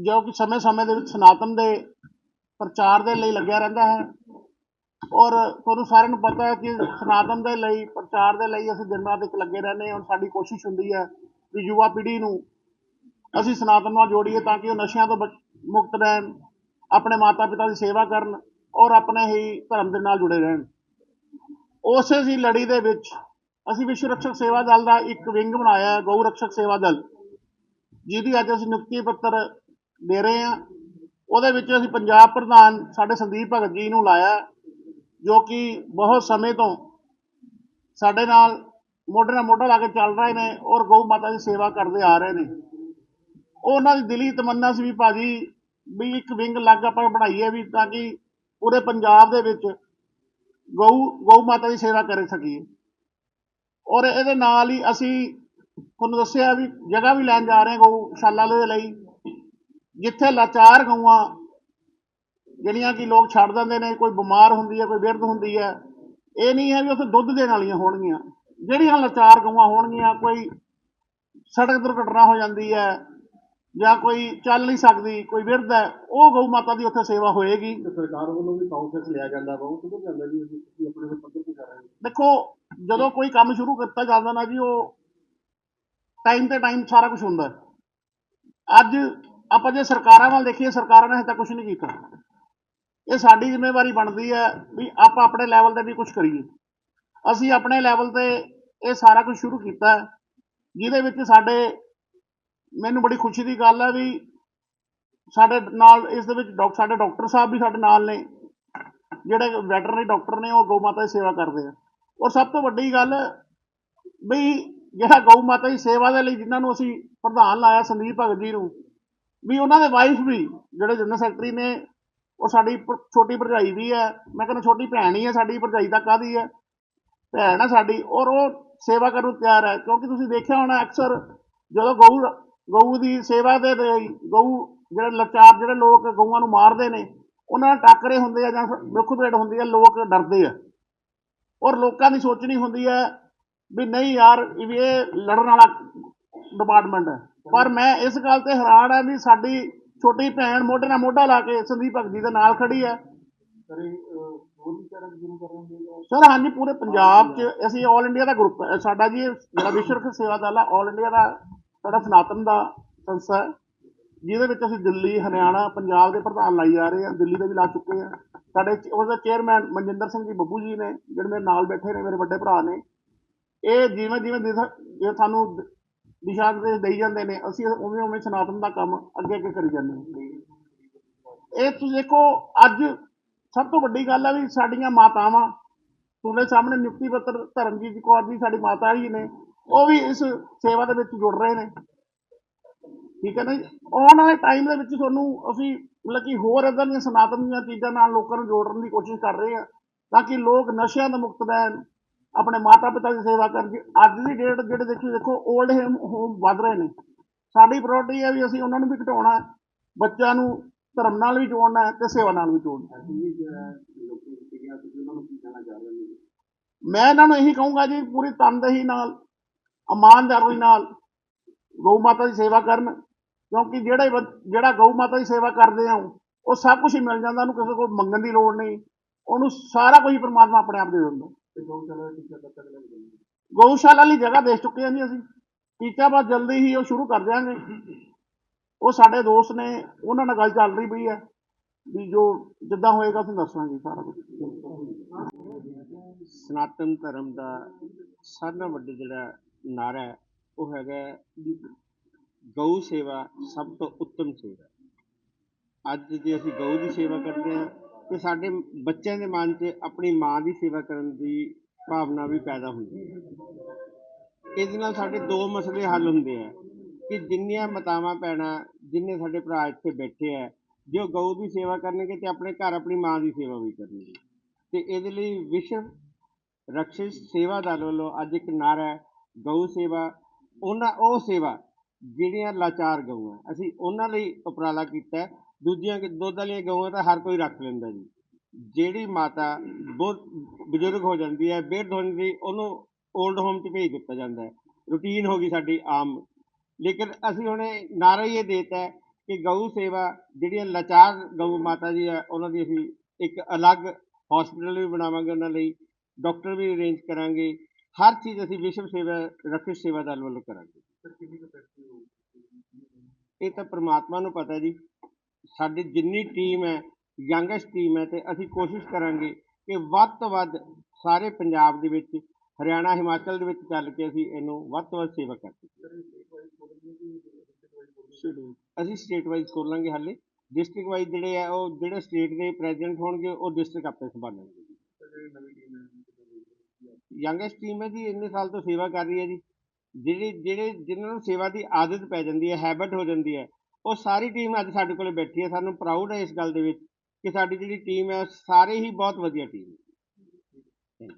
ਜੋ ਕਿ ਸਮੇਂ-ਸਮੇਂ ਦੇ ਵਿੱਚ ਸਨਾਤਨ ਦੇ ਪ੍ਰਚਾਰ ਦੇ ਲਈ ਲੱਗਿਆ ਰਹਿੰਦਾ ਹੈ ਔਰ ਤੁਹਾਨੂੰ ਸਾਰਿਆਂ ਨੂੰ ਪਤਾ ਹੈ ਕਿ ਸਨਾਤਨ ਦੇ ਲਈ, ਪ੍ਰਚਾਰ ਦੇ ਲਈ ਅਸੀਂ ਦਿਨ ਰਾਤ ਇੱਕ ਲੱਗੇ ਰਹਿੰਦੇ ਹਾਂ ਔਰ ਸਾਡੀ ਕੋਸ਼ਿਸ਼ ਹੁੰਦੀ ਹੈ ਵੀ ਯੁਵਾ ਪੀੜ੍ਹੀ ਨੂੰ ਅਸੀਂ ਸਨਾਤਨ ਨਾਲ ਜੋੜੀਏ ਤਾਂ ਕਿ ਉਹ ਨਸ਼ਿਆਂ ਤੋਂ ਬਚ- ਮੁਕਤ ਰਹਿਣ, ਆਪਣੇ ਮਾਤਾ ਪਿਤਾ ਦੀ ਸੇਵਾ ਕਰਨ ਔਰ ਆਪਣੇ ਹੀ ਧਰਮ ਦੇ ਨਾਲ ਜੁੜੇ ਰਹਿਣ। ਉਸੇ ਹੀ ਲੜੀ ਦੇ ਵਿੱਚ ਅਸੀਂ ਵਿਸ਼ਵ ਰਕਸ਼ਕ ਸੇਵਾ ਦਲ ਦਾ ਇੱਕ ਵਿੰਗ ਬਣਾਇਆ ਹੈ, ਗਊ ਰਕਸ਼ਕ ਸੇਵਾ ਦਲ, ਜਿਹਦੀ ਅੱਜ ਅਸੀਂ ਨਿਯੁਕਤੀ ਪੱਤਰ ਦੇ ਰਹੇ ਹਾਂ ਉਹਦੇ ਵਿੱਚ ਅਸੀਂ ਪੰਜਾਬ ਪ੍ਰਧਾਨ ਸਾਡੇ ਸੰਦੀਪ ਭਗਤ ਜੀ ਨੂੰ ਲਾਇਆ, ਜੋ ਕਿ ਬਹੁਤ ਸਮੇਂ ਤੋਂ ਸਾਡੇ ਨਾਲ ਮੋਢੇ ਨਾਲ ਮੋਢਾ ਲਾ ਕੇ ਚੱਲ ਰਹੇ ਨੇ ਔਰ ਗਊ ਮਾਤਾ ਦੀ ਸੇਵਾ ਕਰਦੇ ਆ ਰਹੇ ਨੇ। ਉਹ ਉਹਨਾਂ ਦੀ ਦਿਲੀ ਤਮੰਨਾ ਸੀ ਵੀ ਭਾਜੀ ਵੀ ਇੱਕ ਵਿੰਗ ਲੱਗ ਆਪਾਂ ਬਣਾਈਏ ਵੀ ਤਾਂ ਕਿ ਪੂਰੇ ਪੰਜਾਬ ਦੇ ਵਿੱਚ ਗਊ ਗਊ ਮਾਤਾ ਦੀ ਸੇਵਾ ਕਰ ਸਕੀਏ। ਔਰ ਇਹਦੇ ਨਾਲ ਹੀ ਅਸੀਂ ਤੁਹਾਨੂੰ ਦੱਸਿਆ ਵੀ ਜਗ੍ਹਾ ਵੀ ਲੈਣ ਜਾ ਰਹੇ ਹਾਂ ਗਊਸ਼ਾਲਾ ਦੇ ਲਈ। ਜਿੱਥੇ ਲਾਚਾਰ ਗਊਆਂ ਜਿਹੜੀਆਂ ਕਿ ਲੋਕ ਛੱਡ ਦਿੰਦੇ ਨੇ ਕੋਈ ਬਿਮਾਰ ਹੁੰਦੀ ਹੈ ਕੋਈ ਬਿਰਧ ਹੁੰਦੀ ਹੈ ਇਹ ਨਹੀਂ ਹੈ ਵੀ ਉੱਥੇ ਦੁੱਧ ਦੇਣ ਵਾਲੀਆਂ ਹੋਣਗੀਆਂ। ਜਿਹੜੀਆਂ ਲਾਚਾਰ ਗਊਆਂ ਹੋਣਗੀਆਂ ਕੋਈ ਸੜਕ ਦੁਰਘਟਨਾ ਹੋ ਜਾਂਦੀ ਹੈ ਜਾਂ ਕੋਈ ਚੱਲ ਨਹੀਂ ਸਕਦੀ ਕੋਈ ਬਿਰਧ ਹੈ ਉਹ ਗਊ ਮਾਤਾ ਦੀ ਉੱਥੇ ਸੇਵਾ ਹੋਏਗੀ। ਸਰਕਾਰ ਵੱਲੋਂ ਵੀ ਕੌਂਸਲਸ ਲਿਆ ਜਾਂਦਾ ਵਾ ਉਹ ਕਿਉਂ ਜਾਂਦਾ ਜੀ ਅਸੀਂ ਤੁਸੀਂ ਆਪਣੇ ਪੱਧਰ ਤੇ ਕਰ ਰਹੇ ਹਾਂ? ਦੇਖੋ ਜਦੋਂ ਕੋਈ ਕੰਮ ਸ਼ੁਰੂ ਕੀਤਾ ਜਾਂਦਾ ਨਾ ਜੀ ਉਹ ਟਾਈਮ ਤੇ ਟਾਈਮ ਸਾਰਾ ਕੁਝ ਹੁੰਦਾ। ਅੱਜ ਆਪਾਂ ਜੇ ਸਰਕਾਰਾਂ ਵੱਲ ਦੇਖੀਏ, ਸਰਕਾਰਾਂ ਨੇ ਹਜੇ ਤੱਕ ਕੁਝ ਨਹੀਂ ਕੀਤਾ। ਇਹ ਸਾਡੀ ਜ਼ਿੰਮੇਵਾਰੀ ਬਣਦੀ ਹੈ ਵੀ ਆਪਾਂ ਆਪਣੇ ਲੈਵਲ ਤੇ ਵੀ ਕੁਝ ਕਰੀਏ। ਅਸੀਂ ਆਪਣੇ ਲੈਵਲ ਤੇ ਇਹ ਸਾਰਾ ਕੁਝ ਸ਼ੁਰੂ ਕੀਤਾ ਜਿਹਦੇ ਵਿੱਚ ਸਾਡੇ, ਮੈਨੂੰ ਬੜੀ ਖੁਸ਼ੀ ਦੀ ਗੱਲ ਹੈ ਵੀ ਸਾਡੇ ਨਾਲ, ਇਸ ਦੇ ਵਿੱਚ ਡਾਕਟਰ ਸਾਡੇ ਡਾਕਟਰ ਸਾਹਿਬ ਵੀ ਸਾਡੇ ਨਾਲ ਨੇ। ਜਿਹੜੇ ਵੈਟਰਨਰੀ ਡਾਕਟਰ ਨੇ, ਉਹ ਗਊ ਮਾਤਾ ਦੀ ਸੇਵਾ ਕਰਦੇ ਆ। ਔਰ ਸਭ ਤੋਂ ਵੱਡੀ ਗੱਲ ਵੀ ਜਿਹੜਾ ਗਊ ਮਾਤਾ ਦੀ ਸੇਵਾ ਦੇ ਲਈ ਜਿਨ੍ਹਾਂ ਨੂੰ ਅਸੀਂ ਪ੍ਰਧਾਨ ਲਾਇਆ ਸੰਦੀਪ ਭਗਤ ਜੀ ਨੂੰ ਵੀ ਉਹਨਾਂ ਦੇ ਵਾਈਫ ਵੀ, ਜਿਹੜੇ ਜਨਰਲ ਸੈਕਟਰੀ ਨੇ, ਉਹ ਸਾਡੀ ਛੋਟੀ ਭਰਜਾਈ ਵੀ ਹੈ। ਮੈਂ ਕਹਿੰਦਾ ਛੋਟੀ ਭੈਣ ਹੀ ਹੈ, ਸਾਡੀ ਭਰਜਾਈ ਤਾਂ ਕਾਹਦੀ ਹੈ? ਭੈਣ ਹੈ ਸਾਡੀ, ਔਰ ਉਹ ਸੇਵਾ ਕਰਨ ਨੂੰ ਤਿਆਰ ਹੈ। ਕਿਉਂਕਿ ਤੁਸੀਂ ਦੇਖਿਆ ਹੋਣਾ ਅਕਸਰ, ਜਦੋਂ ਗਊ ਗਊ ਦੀ ਸੇਵਾ ਦੇ ਲਈ ਗਊ ਜਿਹੜੇ ਲਾਚਾਰ ਜਿਹੜੇ ਲੋਕ ਗਊਆਂ ਨੂੰ ਮਾਰਦੇ ਨੇ, ਉਹਨਾਂ ਨਾਲ ਟੱਕਰੇ ਹੁੰਦੇ ਆ ਜਾਂ ਦੁੱਖ ਭੇਟ ਹੁੰਦੀ ਹੈ ਲੋਕ ਡਰਦੇ ਆ। ਔਰ ਲੋਕਾਂ ਦੀ ਸੋਚਣੀ ਹੁੰਦੀ ਹੈ ਵੀ ਨਹੀਂ ਯਾਰ, ਵੀ ਇਹ ਲੜਨ ਵਾਲਾ ਡਿਪਾਰਟਮੈਂਟ ਹੈ ਪਰ ਮੈਂ ਇਸ ਗੱਲ ਤੇ ਹੈਰਾਨ ਹਾਂ ਵੀ ਸਾਡੀ ਛੋਟੀ ਭੈਣ ਮੋਢੇ ਨਾਲ ਮੋਢਾ ਲਾ ਕੇ ਸੰਦੀਪ ਭਗਤ ਜੀ ਦੇ ਨਾਲ ਖੜੀ ਹੈ। ਸਰ ਹਾਂਜੀ ਪੂਰੇ ਪੰਜਾਬ 'ਚ ਅਸੀਂ ਆਲ ਇੰਡੀਆ ਦਾ ਗਰੁੱਪ ਹੈ। ਸਾਡਾ ਜੀ ਜਿਹੜਾ ਵਿਸ਼ਵ ਰਖਿਆ ਸੇਵਾ ਦਲ ਹੈ ਆਲ ਇੰਡੀਆ ਦਾ ਸਾਡਾ ਸਨਾਤਨ ਦਾ ਸੰਸਥਾ ਜਿਹਦੇ ਵਿੱਚ ਅਸੀਂ ਦਿੱਲੀ ਹਰਿਆਣਾ ਪੰਜਾਬ ਦੇ ਪ੍ਰਧਾਨ ਲਾਈ ਜਾ ਰਹੇ ਹਾਂ। ਦਿੱਲੀ ਦੇ ਵੀ ਲਾ ਚੁੱਕੇ ਹਾਂ। ਸਾਡੇ ਉਹਦਾ ਚੇਅਰਮੈਨ ਮਨਜਿੰਦਰ ਸਿੰਘ ਜੀ ਬੱਬੂ ਜੀ ਨੇ ਜਿਹੜੇ ਮੇਰੇ ਨਾਲ ਬੈਠੇ ਨੇ ਮੇਰੇ ਵੱਡੇ ਭਰਾ ਨੇ। ਇਹ ਜਿਵੇਂ ਜਿਵੇਂ ਇਹ ਸਾਨੂੰ ਦਿਸ਼ਾ ਨਿਰਦੇਸ਼ ਦੇਈ ਜਾਂਦੇ ਨੇ, ਅਸੀਂ ਉਵੇਂ ਉਵੇਂ ਸਨਾਤਨ ਦਾ ਕੰਮ ਅੱਗੇ ਅੱਗੇ ਕਰੀ ਜਾਂਦੇ ਹਾਂ। ਇਹ ਤੁਸੀਂ ਦੇਖੋ, ਅੱਜ ਸਭ ਤੋਂ ਵੱਡੀ ਗੱਲ ਹੈ ਵੀ ਸਾਡੀਆਂ ਮਾਤਾਵਾਂ, ਤੁਹਾਡੇ ਸਾਹਮਣੇ ਨਿਯੁਕਤੀ ਪੱਤਰ ਧਰਮਜੀਤ ਕੌਰ ਜੀ, ਸਾਡੀ ਮਾਤਾ ਜੀ ਨੇ, ਉਹ ਵੀ ਇਸ ਸੇਵਾ ਦੇ ਵਿੱਚ ਜੁੜ ਰਹੇ ਨੇ। ਠੀਕ ਹੈ ਨਾ ਆਉਣ ਵਾਲੇ ਟਾਈਮ ਦੇ ਵਿੱਚ ਤੁਹਾਨੂੰ ਅਸੀਂ ਮਤਲਬ ਕਿ ਹੋਰ ਇੱਦਾਂ ਦੀਆਂ ਸਨਾਤਨ ਦੀਆਂ ਚੀਜ਼ਾਂ ਨਾਲ ਲੋਕਾਂ ਨੂੰ ਜੋੜਨ ਦੀ ਕੋਸ਼ਿਸ਼ ਕਰ ਰਹੇ ਹਾਂ, ਤਾਂ ਕਿ ਲੋਕ ਨਸ਼ਿਆਂ ਤੋਂ ਮੁਕਤ ਰਹਿਣ ਆਪਣੇ ਮਾਤਾ ਪਿਤਾ ਦੀ ਸੇਵਾ ਕਰਨ ਜੀ ਅੱਜ ਦੀ ਡੇਟ ਜਿਹੜੇ ਦੇਖੋ ਦੇਖੋ 올ਡ ਹੋਮ ਵੱਧ ਰਹੇ ਨੇ। ਸਾਡੀ ਪ੍ਰਾਇੋਰਟੀ ਹੈ ਵੀ ਅਸੀਂ ਉਹਨਾਂ ਨੂੰ ਵੀ ਘਟਾਉਣਾ ਬੱਚਿਆਂ ਨੂੰ ਧਰਮ ਨਾਲ ਵੀ ਜੋੜਨਾ ਹੈ ਤੇ ਸੇਵਾ ਨਾਲ ਵੀ ਜੋੜਨਾ ਮੈਂ ਇਹਨਾਂ ਨੂੰ ਇਹੀ ਕਹੂੰਗਾ ਜੀ ਪੂਰੀ ਤਨਦੇਹੀ ਨਾਲ ਇਮਾਨਦਾਰੀ ਨਾਲ ਗਊ ਮਾਤਾ ਦੀ ਸੇਵਾ ਕਰਨ ਕਿਉਂਕਿ ਜਿਹੜੇ ਜਿਹੜਾ ਗਊ ਮਾਤਾ ਦੀ ਸੇਵਾ ਕਰਦੇ ਆ ਉਹ ਸਭ ਕੁਝ ਹੀ ਮਿਲ ਜਾਂਦਾ ਉਹਨੂੰ ਕਿਸੇ ਕੋਲ ਮੰਗਣ ਦੀ ਲੋੜ ਨਹੀਂ। ਉਹਨੂੰ ਸਾਰਾ ਕੁਝ ਪਰਮਾਤਮਾ ਆਪਣੇ ਆਪ ਦੇ ਦਿੰਦਾ। ਤੇ ਗਊਸ਼ਾਲਾ ਦਾ ਟੀਚਾ ਕਦ ਤੱਕ ਲੱਗ ਜਾਊਗਾ ਗਊਸ਼ਾਲਾ ਲਈ ਜਗ੍ਹਾ ਦੇ ਚੁੱਕੇ ਹਾਂ ਜੀ ਅਸੀਂ। ਟੀਚਾ ਬਸ ਜਲਦੀ ਹੀ ਉਹ ਸ਼ੁਰੂ ਕਰ ਦਿਆਂਗੇ। ਉਹ ਸਾਡੇ ਦੋਸਤ ਨੇ, ਉਹਨਾਂ ਨਾਲ ਗੱਲ ਚੱਲ ਰਹੀ ਪਈ ਹੈ। ਵੀ ਜੋ ਜਿੱਦਾਂ ਹੋਏਗਾ ਅਸੀਂ ਦੱਸਾਂਗੇ ਸਾਰਾ ਕੁਝ ਸਨਾਤਨ ਧਰਮ ਦਾ ਸਭ ਤੋਂ ਵੱਡਾ ਜਿਹੜਾ ਨਾਰਾ ਹੈ, ਉਹ ਹੈਗਾ ਗਊ ਸੇਵਾ ਸਭ ਤੋਂ ਉੱਤਮ ਸੇਵਾ ਅੱਜ ਜੇ ਅਸੀਂ ਗਊ ਦੀ ਸੇਵਾ ਕਰਦੇ ਹਾਂ ਤੇ ਸਾਡੇ ਬੱਚਿਆਂ ਦੇ ਮਨ 'ਚ ਆਪਣੀ ਮਾਂ ਦੀ ਸੇਵਾ ਕਰਨ ਦੀ ਭਾਵਨਾ ਵੀ ਪੈਦਾ ਹੁੰਦੀ ਹੈ। ਇਹਦੇ ਨਾਲ ਸਾਡੇ ਦੋ ਮਸਲੇ ਹੱਲ ਹੁੰਦੇ ਆ ਕਿ ਜਿੰਨੀਆਂ ਮਾਤਾਵਾਂ ਭੈਣਾਂ ਜਿੰਨੇ ਸਾਡੇ ਭਰਾ ਇੱਥੇ ਬੈਠੇ ਆ, ਜੇ ਉਹ ਗਊ ਦੀ ਸੇਵਾ ਕਰਨਗੇ ਤੇ ਆਪਣੇ ਘਰ ਆਪਣੀ ਮਾਂ ਦੀ ਸੇਵਾ ਵੀ ਕਰਨਗੇ। ਤੇ ਇਹਦੇ ਲਈ ਵਿਸ਼ਵ ਰਕਸ਼ਿਤ ਸੇਵਾ ਦਲ ਵੱਲੋਂ ਅੱਜ ਇੱਕ ਨਾਰਾ ਹੈ, ਗਊ ਸੇਵਾ। ਉਹਨਾਂ ਉਹ ਸੇਵਾ ਜਿਹੜੀਆਂ ਲਾਚਾਰ ਗਊਆਂ। ਅਸੀਂ ਉਹਨਾਂ ਲਈ ਉਪਰਾਲਾ ਕੀਤਾ ਦੂਜੀਆਂ ਕਿ ਦੁੱਧ ਵਾਲੀਆਂ ਗਊਆਂ ਤਾਂ ਹਰ ਕੋਈ ਰੱਖ ਲੈਂਦਾ ਜੀ। ਜਿਹੜੀ ਮਾਤਾ ਬਹੁਤ ਬਜ਼ੁਰਗ ਹੋ ਜਾਂਦੀ ਹੈ ਬਿਰਧ ਹੋ ਜਾਂਦੀ ਉਹਨੂੰ 올ਡ ਹੋਮ 'ਚ ਭੇਜ ਦਿੱਤਾ ਜਾਂਦਾ ਹੈ। ਰੂਟੀਨ ਹੋ ਗਈ ਸਾਡੀ ਆਮ। ਲੇਕਿਨ ਅਸੀਂ ਹੁਣ ਨਾਰਾ ਹੀ ਇਹ ਦੇਤਾ ਕਿ ਗਊ ਸੇਵਾ ਜਿਹੜੀਆਂ ਲਾਚਾਰ ਗਊ ਮਾਤਾ ਜੀ ਆ ਉਹਨਾਂ ਦੀ ਅਸੀਂ ਇੱਕ ਅਲੱਗ ਹਸਪੀਟਲ ਵੀ ਬਣਾਵਾਂਗੇ ਉਹਨਾਂ ਲਈ ਡਾਕਟਰ ਵੀ ਅਰੇਂਜ ਕਰਾਂਗੇ। ਹਰ ਚੀਜ਼ ਅਸੀਂ ਵਿਸ਼ਵ ਸੇਵਾ ਰੱਖਿਅਕ ਸੇਵਾ ਦਲ ਵੱਲੋਂ ਕਰਾਂਗੇ। ਇਹ ਤਾਂ ਪ੍ਰਮਾਤਮਾ ਨੂੰ ਪਤਾ ਜੀ। ਸਾਡੀ ਜਿੰਨੀ ਟੀਮ ਹੈ ਯੰਗੈਸਟ ਟੀਮ ਹੈ ਅਤੇ ਅਸੀਂ ਕੋਸ਼ਿਸ਼ ਕਰਾਂਗੇ ਕਿ ਵੱਧ ਤੋਂ ਵੱਧ ਸਾਰੇ ਪੰਜਾਬ ਦੇ ਵਿੱਚ, ਹਰਿਆਣਾ, ਹਿਮਾਚਲ ਦੇ ਵਿੱਚ ਚੱਲ ਕੇ ਅਸੀਂ ਇਹਨੂੰ ਵੱਧ ਤੋਂ ਵੱਧ ਸੇਵਾ ਕਰ ਸਕੀਏ। ਅਸੀਂ ਸਟੇਟ ਵਾਈਜ਼ ਖੋਲਾਂਗੇ ਹਾਲੇ। ਡਿਸਟ੍ਰਿਕਟ ਵਾਈਜ਼ ਜਿਹੜੇ ਆ, ਉਹ ਜਿਹੜੇ ਸਟੇਟ ਦੇ ਪ੍ਰੈਜ਼ੀਡੈਂਟ ਹੋਣਗੇ, ਉਹ ਡਿਸਟ੍ਰਿਕਟ ਆਪੇ ਸੰਭਾਲਣਗੇ ਜੀ। ਯੰਗੈਸਟ ਟੀਮ ਹੈ ਜੀ, ਇੰਨੇ ਸਾਲ ਤੋਂ ਸੇਵਾ ਕਰ ਰਹੀ ਹੈ ਜੀ। ਜਿਹੜੇ ਜਿਹੜੇ ਜਿਨ੍ਹਾਂ ਨੂੰ ਸੇਵਾ ਦੀ ਆਦਤ ਪੈ ਜਾਂਦੀ ਹੈ ਹੈਬਿਟ ਹੋ ਜਾਂਦੀ ਹੈ ਉਹ ਸਾਰੀ ਟੀਮ ਅੱਜ ਸਾਡੇ ਕੋਲੇ ਬੈਠੀ ਹੈ, ਸਾਨੂੰ ਪ੍ਰਾਊਡ ਹੈ ਇਸ ਗੱਲ ਦੇ ਵਿੱਚ ਕਿ ਸਾਡੀ ਜਿਹੜੀ ਟੀਮ ਹੈ ਸਾਰੇ ਹੀ ਬਹੁਤ ਵਧੀਆ ਟੀਮ ਹੈ ਥੈਂਕ ਯੂ